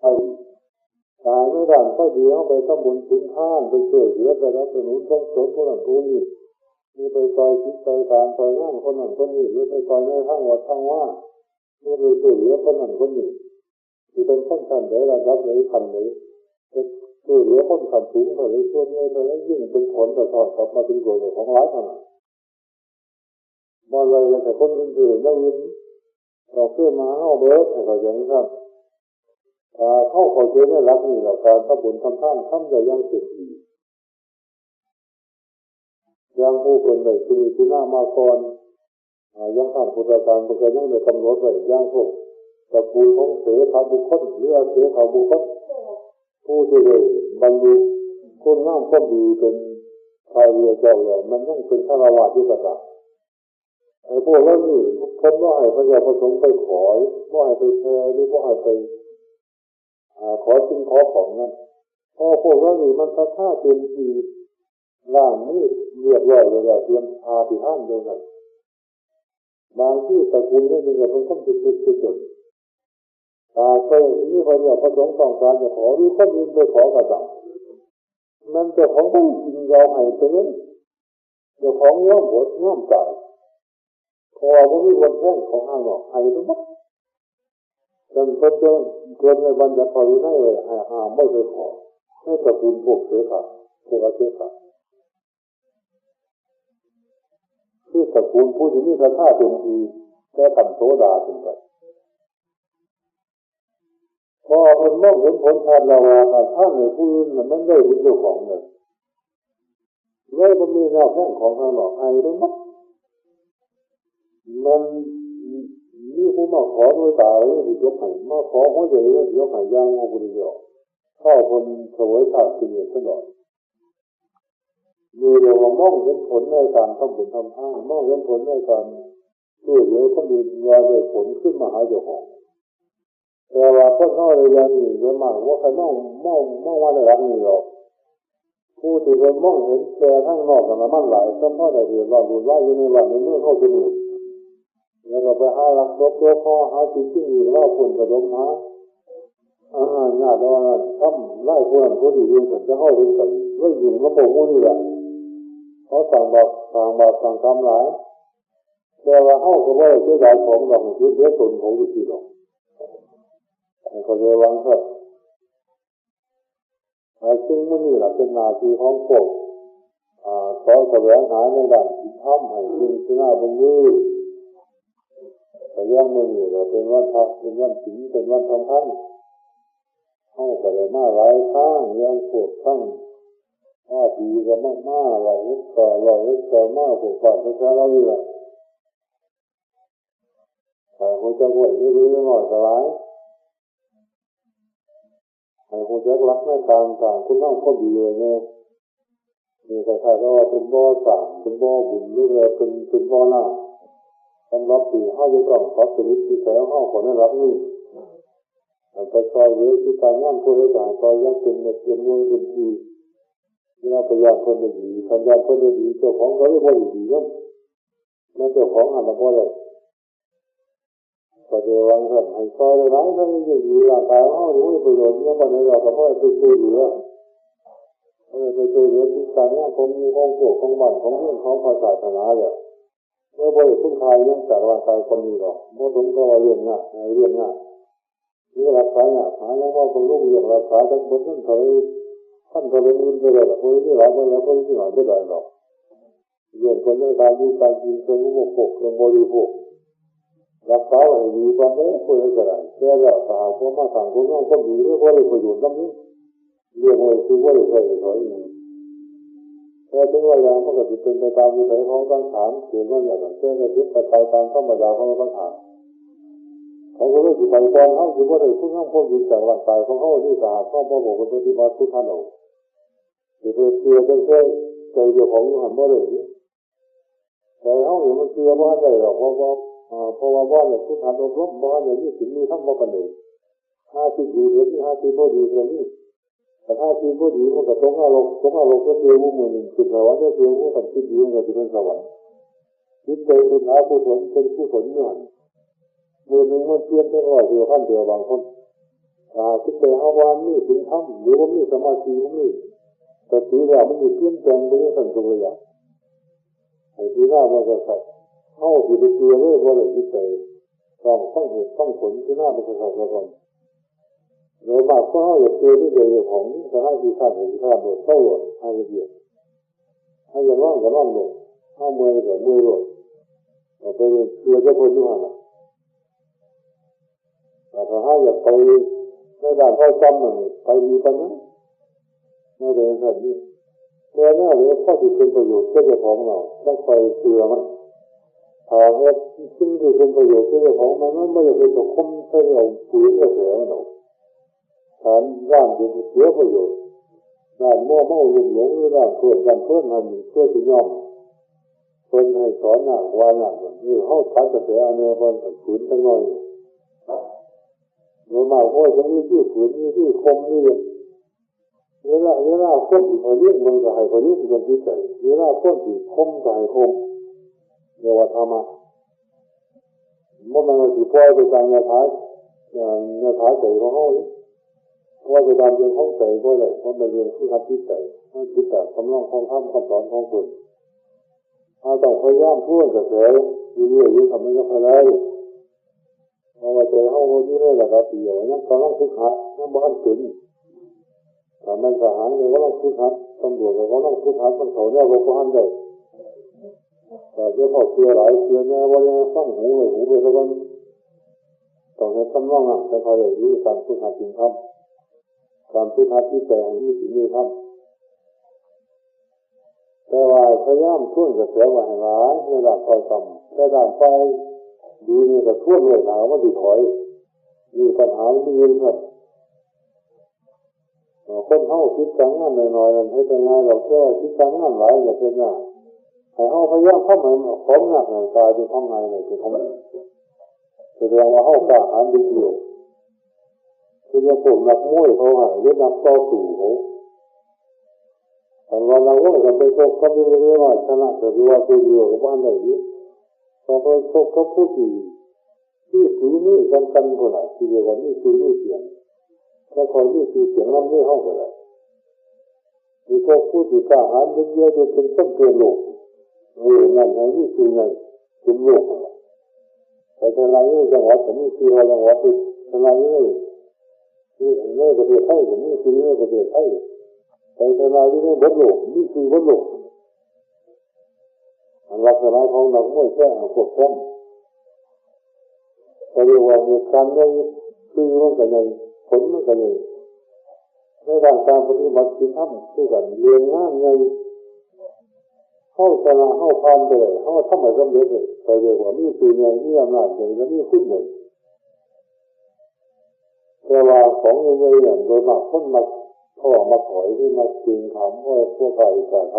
ไอ้ตายไม่ด่านก็ดีเข้าไปทำบุญคุณท่านไปช่วยเหลือไปรับสนุนส่งเสริมคนนั้นคนนี้มีไปซอยคิดซอยทานซอยนั่งคนนั้นคนนี้หรือไปซอยในทางวัดทางว่าหรือไปช่วยเหลือคนนั้นคนนี้ที่เป็นคนขันได้ระดับเลยพันเลยช่วยเหลือคนขันสูงเลยส่วนใหญ่เลยยิ่งเป็นผลต่อทอนกลับมาเป็นประโยชน์ของร้ายขนาดบอลเลยแต่คนอื่นๆนั่งยืนเราเพื่อมาเข้าเบิร์ดแต่ก็อย่างนี้ครับ เข้าขอเจได้รับนี่เราการทำบุญทำท่านทำได้ยังสุดดียังผู้คนใดคือที่หน้ามาก่อนยังท่านพุทธการเป็นยังได้กำหนดไว้ยังพวกตระกูลของเสขาบุคคลหรือเสขาบุคคลผู้ที่ได้บรรลุคนงามคนดีเป็นใครเรียเจ้าเลยมันยังเป็นฆราวาสที่กระตักไอ้พวกเรานี่คนว่าให้พระยาประสงค์ไปขอว่าให้ไปแพ้หรือว่าให้ไป ขอสิ่งขอของนั้นพอพวกเรานี่มันสัท่าเต็มทีร่างนี้เรียบร้อยเลยเตรียมพาที่ห้านเดียวกันบางที่ตระกูลนี่มันก็เป็นคนจุดจุดจุดจุดตาเคยนี่พอเดียวประสงค์ต้องการจะขอหรือคนอื่นไปขอกระดับมันจะของต้องจริงเราให้เป็นเจ้าของย่อมหดย่อมใจพอว่ามีวันแท่งของห้างนอกให้ทั้งหมด จนคนจนเกินในบัญญัติพอรู้ได้เลยห้ห้าไม่ไปขอให้ตระกูลพวกเสขาพวกอาเสขาที่ตระกูลผู้ที่มีราคาเป็นทีแค่ตันโซดาเป็นไปพอเป็นมองเห็นผลทานเราท่านในผู้อื่นมันได้เป็นเจ้าของเลยเลยมันมีแนวแข้งของทางหลอกไอ้ด้มั้งมัน นี่ผู้มาขอด้วยตาเลยยกให้มาขอหัวใจเลยยกให้ย่างว่าบุรีเดียวข้าคนสวยขาดเปลี่ยนตลอดมีเรื่องมองเห็นผลในการทำบุญทำทานมองเห็นผลในการช่วยเหลือคนอื่นว่าได้ผลขึ้นมาหาเจ้าของแต่ว่าคนนอกเลยยังมีเยอะมากว่าใครมองมองมองว่าได้รับนี่หรอกผู้ที่เป็นมองเห็นแต่ทั้งนอกกันมันหลายก็เพราะใดเดือดร้อนรุนแรงอยู่ในวันในเมื่อเข้าไปดู แล้วก็ไปหาหลักตัวตัวพ่อหาสิ่งที่มีเล่าคนกระดมหาอาหารญาติว่าทำไล่คนคนอื่นจะเข้าถึงกันเรื่องยุ่งกระโปรงนี่แหละเขาสั่งบอกสั่งบอกสั่งทำหลายแต่ว่าเข้าก็ว่าเสียดายของเราคือเสียส่วนของที่เราเขาเรียกว่าเถอะไอ้ซึ่งมันนี่แหละเป็นนาทีของพวกขอแสวงหาในด้านที่ทำให้จริงที่น่าบนยืด แต่ยังมือนี่เราเป็นวันพักเป็นวันสิงเป็นวันทำท่านเข้าก็เลยมาหลายข้างยังปวดข้างว่าดีก็มากมาหลายต่อหลายต่อมากปวดฝันแค่เราอยู่ละแต่หัวใจปวดเรื่อยๆหน่อยสลายไอ้หัวใจรักไม่ต่างต่างคุณต้องก็ดีเลยเนี่ยมีใครๆก็ว่าเป็นบ่อสั่งเป็นบ่อบุญหรือเป็นเป็นบ่อหน้า สำหรับสี่ห้าจะต้องพัฒนาที่แถวห้าคนได้รับนี่แต่ซอยเยอะที่การงานผู้ให้สายซอยยังเป็นเป็นมือเป็นทีนี่เราพยายามคนดีพยายามคนดีเจ้าของเขาไม่ค่อดีนะนั่เจ้าของอ่านมาพอเลยก็จะวางเงินให้ซอยเลยนะถ้าไม่อยู่ดีร่างกายเขาหรือว่ประโยชน์เนี่ยตอนนี้เราก็ไม่ไปช่วยเหลือไม่ไปช่วยเหลือที่การงานของมีของโลกของบ้านของเรื่องของภาษาศาสนาเลยเมื่อบริสุทธิ์ทายเรื่อง จากร่างกายคนนี้หรอกเมื่อผมก็เรื่องง่ายเรื่องง่ายนี่รักษาเนี่ยหายแล้วว่าคนลูกเรื่องรักษาจากบนนั้นเคยท่านเคยเงินไปเลยคนที่หลายคนแล้วคนที่หลายไม่ได้หรอกเรื่องคนในการดูการกินเครื่องอุปโภคเรื่องบริโภครักษาไว้ดีกว่านี้คนจะได้แต่แล้วสาวพอมาสั่งคนน้องคนดีเรื่องบริประโยชน์ตรงนี้เรื่องอะไรคือบริใช่ถอยเอง แต่ถึงเวลามันก็จะเป็นไปตามวิถีของสังขารเกิดว่าอย่างนั้นแค่จะยึดไปตามธรรมดาของสังขารเขาก็เลยจิตใจตอนเขาคือว่าได้พูดข้างพ้นอยู่จากร่างกายของเขาที่สะอาดเขาพอบอกว่าปฏิบัติทุกท่านเอาจะไปเชื่อแค่ใจเดียวของหันบ่ได้ใจเขาอยู่มันเชื่อว่าได้หรอกเพราะว่าเพราะว่าว่าเนี่ยทุกท่านอบรมว่าเนี่ยนี่สิ่งนี้ทั้งหมดกันเลยห้าสิบดีหรือที่ห้าสิบบ่ดีเรื่องนี้ แต่ถ้าคิดว่าดีมันก็ต้องอารมณ์ต้องอารมณ์ก็คือว่ามือหนึ่งคิดแล้วว่าเนี่ยคือว่ากันคิดดีมันก็จะเป็นสวรรค์คิดใจเป็นอาภุศลเป็นผู้ศลเนี่ยมือหนึ่งมันเพี้ยนได้ร้อยเดียวขั้นเดียวบางคนอ่าคิดไปเฮาวานี่ถึงทำหรือว่ามีสมาธินี่แต่ทีแล้วมันมีเปลี่ยนแปลงไปยังสันตุเลยอะไอ้ที่น่ามันก็สัตว์เฮาสิไปเชื่อเลยว่าเลยคิดไปต้องต้องเหตุต้องผลที่น่ามันก็สัตว์ละก่อน โดยมากก็เฮาอยากเชื่อด้วยใจของสถานที่ท่านที่ท่านโดเต้าหลดให้เดียวให้ยังร้อนก็ร้อนลงถ้าเมื่อยก็เมื่อยลงเอาไปเชื่อจะพ้นด้วยนะแต่ถ้าอยากไปในด้านพ่อจำมันไปมีปัญหาไม่ได้แบบนี้แต่เนี่ยเรื่อข้อที่เป็นประโยชน์ก็จะของเราต้องไปเชื่อมันถ้าเหตุสิ่งที่เป็นประโยชน์ก็จะของมันมันไม่ได้เป็นตัวคุ้มใช้เราฝืนกระแสมันหรอก ฐานร่างที่เสียประโยชน์ด้านมั่วเมาหลงหลงหรือด้านเพื่อนกันเพื่อนมันเพื่อที่ยอมคนให้สอนหนักวาหนักนี่เขาทัดกระแสเอาเนี่ยมันฝืนตั้งน้อยโดยมากโอ้ยจะมีที่ฝืนมีที่คมนี่เวลาเวลาคนที่พยุงมันก็ให้พยุงกันที่ใจเวลาคนที่คมก็ให้คมเรียกว่าธรรมะเมื่อมันสิปล่อยไปตามแนวทางแนวทางใจของเขา ว่าไปตามเรื่องของใจก็เลยเพราะมันเรื่องที่ทับที่ใจมันคิดแต่คำร้องของธรรมคำสอนของคนเราต้องพยายามพูดกระแสเรื่อยๆทำให้เขาได้พอมาเจห้องนี้ได้ระดับเดียวนั่นกำลังคึกคักนั่นบ้านถึงถ้ามันทหารเลยก็ต้องคึกคักตำรวจเลยก็ต้องคึกคักมันเขาเนี่ยเราก็หันได้แต่เจ้าพ่อเสียหลายเสียแน่ว่าเนี่ฟังหูเลยหูไปแล้วก็ต้องให้คำร้องอะแต่พอได้รู้การคึกคักจริงครับ การคึกคักที่แต่งที่สิ่งนี้ครับแต่ว่าพยายามทุ่นกระแสว่าให้ร้ายในด้านคอยต่ำแต่ด้านไฟดีนี่ก็ทั่วเลยหาว่าดีถอย มีปัญหาไม่ยืนครับคนเข้าคิดการงานหน่อยๆนั่นให้เป็นไงเราแค่คิดการงานหลายอย่าเป็นหน้าให้เข้าพยายามเข้ามาของหนักหนักกายเป็นข้างในเลยคือเขาแสดงว่าเข้ากล้าหาญดีอยู่ คือจะปลุกนักมวยเขาหายหรือนักต่อสู้เขาแต่เราเราก็จะไปโชคเขาไม่ได้ว่าชนะแต่ดูว่าตัวเดียวก็บ้านได้ยิ่อไปพบกับผู้ที่ที่สีนี้กันกันคนละที่เรียว่านี่คือนี่เสียงถ้าคอยนี่คือเสียงลำนี่ห้องกันละมีพวกผู้ที่กล้าหาญเยอะๆจะเป็นต้นเกินโลกเออนั่นไงนี่คือไงเป็นโลกแต่ในรายนี้จังหวัดแต่นี่คือราจังหวัดที่ในราย นี้นี่ในประเทศไทยนี่คือในประเทศไทยแต่ในรายนี้บนโลกนี่คือบนโลกลักษณะของนักมวยแค่พวกแค่แต่เรียกว่าเหตุการณ์ใหญ่คือมันก็ใหญ่ผลมันก็ใหญ่ในด้านการปฏิบัติที่ทำคือกันเรียนงานใหญ่เข้าชนะเข้าพันไปเลยเข้าทำให้สำเร็จเลยแต่เรียกว่ามีสื่อใหญ่มีอำนาจใหญ่และมีขึ้นใหญ่ แต่ว่าของใหญ่ๆอย่างโดยมากคนมาพ่อมาถอยที่มาจริงทำว่าพวกใครจะท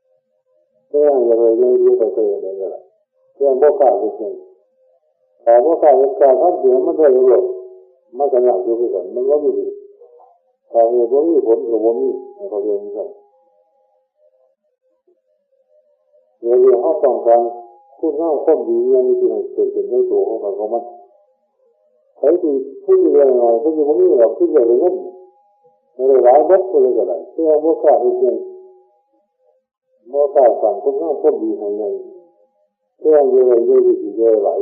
ำแค่ยังเลยเยอะๆไปเจออะไรกันล่ะแค่บ่กล้าจริงๆแต่บ่กล้าจะกล้าทำเสียมันได้หรอมันก็อยากอยู่ด้วกันมันก็ไม่ดีแต่เหตุว่ามีผลกับว่ามีเขาเรียนกันเรื่องเขาต้องการพูดเล่าข้อดีอย่างนี้ที่ให้เกิดขึ้นในตัวของเขาของมัน ใครที่พูดเรื่องหน่อยถ้าอยู่ว่ามีเราพูดเรื่องเงินไม่ได้ร้ายบัดก็เลยก็ได้แค่บ่กล้าจริงมอตาสั่งคนข้างพวกดีให้ไงเรื่องเยอะเยอะดีเยอะหลาย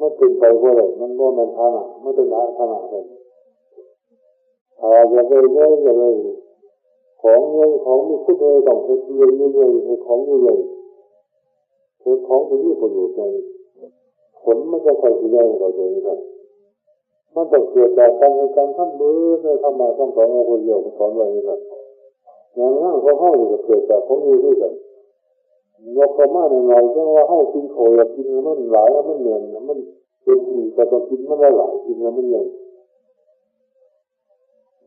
มันเป็นไปว่าอะไรมันว่ามันทานะมันเป็นอาทานะเลยถ้าจะไปเยอะจะเลยของเงินของมีคุณเลยต้องเป็นเงินเยอะๆของเยอะๆเป็นของที่มีประโยชน์ในผลมันจะค่อยๆใหญ่เราจะเห็นกัน มันต้องเกิดจากการในการทำมือในทำมาทำสองเอาคนเดียวสอนไว้กันอย่างนั้นเขาเข้าอยู่กับเกิดจากของอยู่ด้วยกันยกมาในหน่อยจังว่าเข้ากินโขยกินมันหลายมันเหนื่อยมันเป็นอีกแต่ต้องกินมันหลายกินแล้วมันใหญ่อย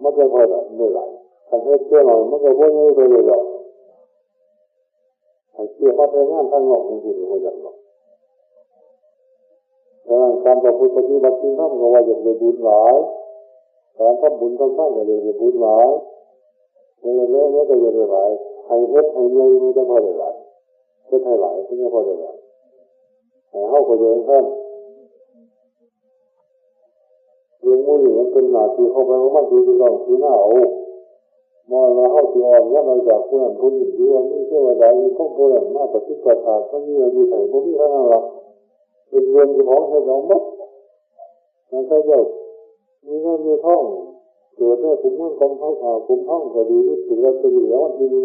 มันจะพอละไม่หลายถ้าเฮ็ดเจ้าหน่อยมันก็ว่าง่ายไปเลยหรอกไอ้เกี่ยวกับงานทางนอกมันคือหัวใจหรอก การประพฤติปฏิบัติจริงทำก็ว่าจะเป็นบุญหลายการทำบุญทำสร้างก็เลยเป็นบุญหลายเรื่องเล็กๆก็จะได้หลายให้เฮ็ดให้ใหญ่ไม่ได้พอได้หลายเฮ็ดให้หลายไม่ได้พอได้หลายให้เฮาก็เดินท่านเรื่องมือมันเป็นหนาที่เข้าไปมันดีที่ต้องทีหน้าเอามอมาเข้าที่อ่อนว่าเราจากเพื่อนคุณดีว่ามีเชื่อว่าได้มีข้อมูลมาปฏิบัติการก็มีอะไรใส่พวกนี้ทั้งนั้นหรอก เป็นเรื่องของให้เรามัดนั่นก็จะมีเงินมีท่องเกิดแม่คุ้มเงินกองท้องอ่าคุ้มท้องก็ดีหรือถือว่าจะดีแล้วมันดี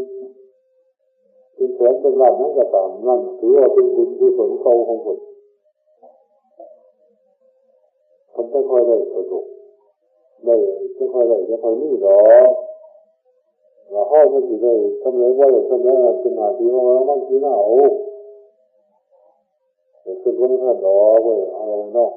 เป็นแสนเป็นล้านนั่นก็ตามนั่นถือว่าเป็นบุญกุศลเก่าของคนคนจะคอยได้ประสบได้จะคอยได้จะคอยนี่ดอกเราห้องมันสิได้ทำไรว่าได้ทำไรเป็นหนาที่ของเราบ้างที่หนาว ยเอาไว้เนาะ